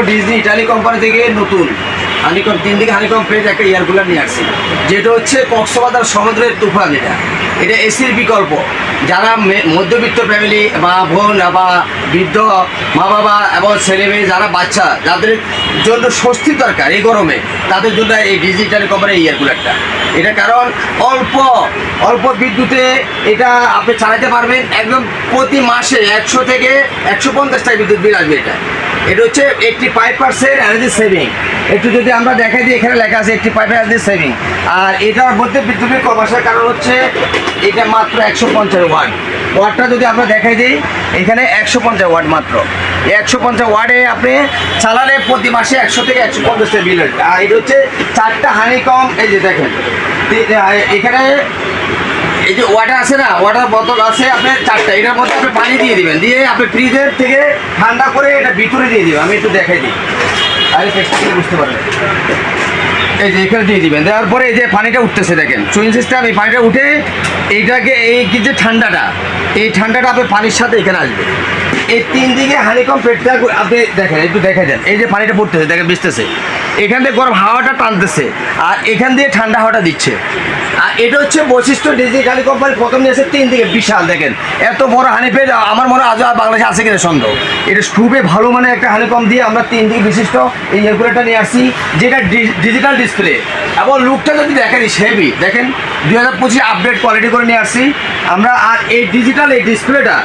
দেখাবো Disney Italy company থেকে নতুন। হানিকম তিন দিকে হানিকম পেজ একটা এয়ার কুলার নিয়ে আসছি। যেটা হচ্ছে কক্সবাজার সমুদ্রের তুফান এটা। এটা এসির বিকল্প। যারা মধ্যবিত্ত ফ্যামিলি বা বোন বা বৃদ্ধ, মা বাবা এবং ছেলে মেয়ে যারা বাচ্চা, যাদের জন্য স্বস্তি দরকার এই গরমে, তাদের জন্য এই ডিজিটাল কোম্পানি এয়ার কুলারটা এটা কারণ অল্প অল্প বিদ্যুতে এটা আপনি চালাতে পারবেন। একদম প্রতি মাসে একশো থেকে একশো পঞ্চাশ টাকা বিদ্যুৎ বিল আসবে এটা। এটা হচ্ছে eighty five percent energy saving. একটু যদি আমরা দেখাই দিই, এখানে লেখা আছে এইটটি ফাইভ এনার্জি সেভিং। আর এটার মধ্যে বিদ্যুতের কম আসার কারণ হচ্ছে, এটা মাত্র একশো পঞ্চাশ ওয়াট। ওয়াটটা যদি আমরা দেখাই দিই, এখানে একশো পঞ্চাশ ওয়াট মাত্র। একশো পঞ্চাশ ওয়ার্ডে আপনি চালালে প্রতি মাসে একশো থেকে একশো পঞ্চাশ টাকা বিল আর এটা হচ্ছে চারটা হানি কম এই যে দেখেন। এখানে এই যে ওয়াটার আছে না ওয়াটার বোতল আছে, আপনি চারটা, এটার মধ্যে আপনি পানি দিয়ে দিবেন। দিয়ে আপনি ফ্রিজের থেকে ঠান্ডা করে এটা ভিতরে দিয়ে দিবেন। আমি একটু দেখাই দিই। আরে বুঝতে পারবেন এই যে এখানে দিয়ে দিবেন। দেওয়ার পরে এই যে পানিটা উঠতেছে দেখেন। সুইং সিস্টেম এই পানিটা উঠে এইটাকে, এই যে ঠান্ডাটা, এই ঠান্ডাটা আপনার পানির সাথে এখানে আসবে। এই তিন দিকে হানিকম পেটটা আপনি দেখেন, একটু দেখে দেন। এই যে পানিটা পড়তেছে, দেখেন ভিজতেছে এখান থেকে গরম হাওয়াটা টানতেছে। আর এখান দিয়ে ঠান্ডা হাওয়াটা দিচ্ছে। আর এটা হচ্ছে বৈশিষ্ট্য ডিজিটালি কোম্পানি প্রথম নিয়েছে তিন দিকে বিশাল, দেখেন। এত বড় হানি পেজ আমার মনে হয় আজও আর বাংলাদেশে আছে কিনা সন্দেহ। এটা খুবই ভালো মানে একটা হানিকম দিয়ে আমরা তিন দিকে বিশিষ্ট এই এগুলোটা নিয়ে আসছি, যেটা ডিজিটাল ডিসপ্লে এবং লুকটা যদি দেখেন হেভি দেখেন, দুই হাজার পঁচিশে আপডেট কোয়ালিটি করে নিয়ে আসছি। আমরা আর এই ডিজিটাল এই ডিসপ্লেটা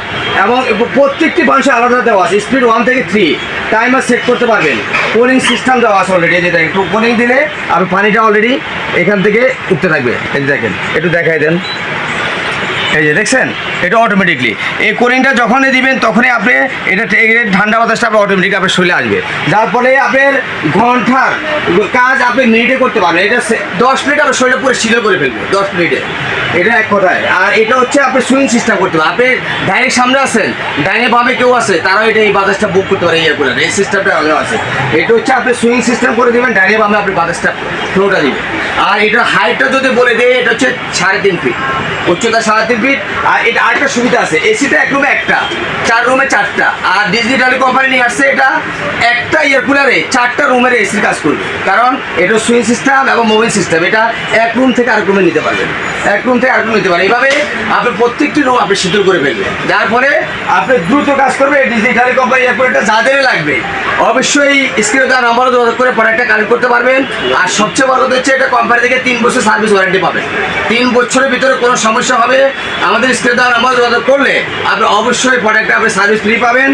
এবং প্রত্যেকটি মানুষের আলাদা দেওয়া আছে। স্পিড ওয়ান থেকে থ্রি টাইমার সেট করতে পারবেন। কোলিং সিস্টেম দেওয়া আছে অলরেডি এই যে দেখেন, একটু কুলিং দিলে আর পানিটা অলরেডি এখান থেকে উঠতে থাকবে। দেখেন একটু দেখাই দেন। এই যে দেখছেন, এটা অটোমেটিকলি এই কোরিংটা যখনই দিবেন, তখনই আপনি এটা ঠান্ডা বাতাসটা আপনার অটোমেটিক আপনার শরীরে আসবে। যার ফলে আপনার ঘণ্টার কাজ আপনি মিনিটে করতে পারবেন। এটা দশ মিনিট আপনার শরীরে পুরো শিলে করে ফেলবে, দশ মিনিটে। এটা এক কথায়। আর এটা হচ্ছে আপনি সুইং সিস্টেম করতে পারেন আপনি ডাইরেক্ট সামনে আছেন, ডাইনে ভাবে কেউ আছে, তারাও এটা এই বাতাসটা বুক করতে পারে ইয়ে করে এই সিস্টেমটা আলাদা আছে। এটা হচ্ছে আপনি সুইং সিস্টেম করে দেবেন, ডাইনে ভাবে আপনি বাতাসটা ফ্লোটা দিবেন। আর এটা হাইটটা যদি বলে দেয় এটা হচ্ছে সাড়ে তিন ফিট উচ্চতা সাড়ে তিন ফিট আর এটা আরেকটা সুবিধা আছে। এসিটা এক রুমে একটা, চার রুমে চারটা, আর ডিজিটাল কোম্পানি নিয়ে আসছে এটা একটা ইয়ার কুলারে চারটা রুমের এসির কাজ করবে। কারণ এটা সুইং সিস্টেম এবং মোবাইল সিস্টেম এটা এক রুম থেকে আরেক রুমে নিতে পারবেন। এক রুম থেকে আরেক রুম নিতে পারেন এইভাবে আপনি প্রত্যেকটি রুম আপনি শীতল করে ফেলবেন। যার ফলে আপনি দ্রুত কাজ করবে ডিজিটাল কোম্পানি ইয়ার কুলারটা যাদের লাগবে। অবশ্যই স্ক্রিনে তার নাম্বারও যোগাযোগ করে প্রোডাক্টটা কালেক্ট করতে পারবেন। আর সবচেয়ে বড় কথা হচ্ছে, এটা কোম্পানি থেকে তিন বছর সার্ভিস ওয়ারেন্টি পাবেন তিন বছরের ভিতরে কোনো সমস্যা হবে। আমাদের স্ক্রিনে তার নাম্বার যোগাযোগ করলে আপনি অবশ্যই প্রোডাক্টটা আপনি সার্ভিস ফ্রি পাবেন।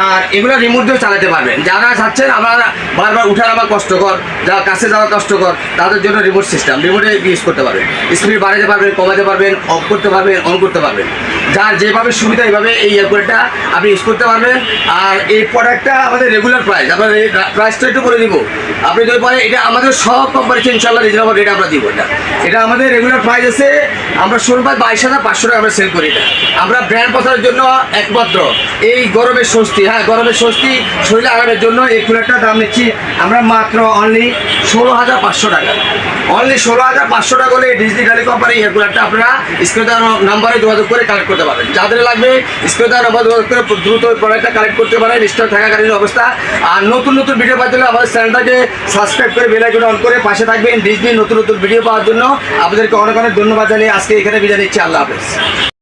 আর এগুলো রিমোট দিয়েও চালাতে পারবেন। যারা চাচ্ছেন আমার বারবার উঠার আমার কষ্টকর, যারা কাছে যাওয়া কষ্টকর, তাদের জন্য রিমোট সিস্টেম রিমোটে ইউজ করতে পারবেন। স্পিড বাড়াতে পারবেন, কমাতে পারবেন অফ করতে পারবেন অন করতে পারবেন। যার যেভাবে সুবিধা, এইভাবে এই এয়ারপোর্টটা আপনি ইউজ করতে পারবেন। আর এই প্রোডাক্টটা আমাদের রেগুলার প্রাইস আপনার প্রাইসটা একটু বলে দিব। আপনি যদি পরে এটা আমাদের সব কোম্পানিতে ইনশাল্লাহ রিজনেবল রেট আমরা দিব এটা। এটা আমাদের রেগুলার প্রাইস আছে, আমরা শুরু পাই বাইশ হাজার পাঁচশো টাকা আমরা সেল করি এটা। আমরা ব্র্যান্ড প্রচারের জন্য একমাত্র এই গরমের স্বস্তি হ্যাঁ গরমের স্বস্তি, শরীরে আরামের জন্য এই কুলারটার দাম নিচ্ছি আমরা মাত্র অনলি ষোলো হাজার পাঁচশো টাকা। অনলি ষোলো হাজার পাঁচশো টাকা হলে ডিজিটালি কোম্পানি এই কুলারটা আপনারা স্ক্রিনে নাম্বারে যোগাযোগ করে কালেক্ট করতে পারবেন যাদের লাগবে স্ক্রিনে করে দ্রুত প্রোডাক্টটা কালেক্ট করতে পারেন স্টক থাকাকালীন অবস্থা। আর নতুন নতুন ভিডিও পাওয়ার জন্য আমাদের চ্যানেলটাকে সাবস্ক্রাইব করে বেলাইকন অন করে পাশে থাকবেন ডিজনি নতুন নতুন ভিডিও পাওয়ার জন্য। আপনাদেরকে অনেক অনেক ধন্যবাদ জানিয়ে আজকে এখানে বিদায় নিচ্ছি। আল্লাহ হাফেজ।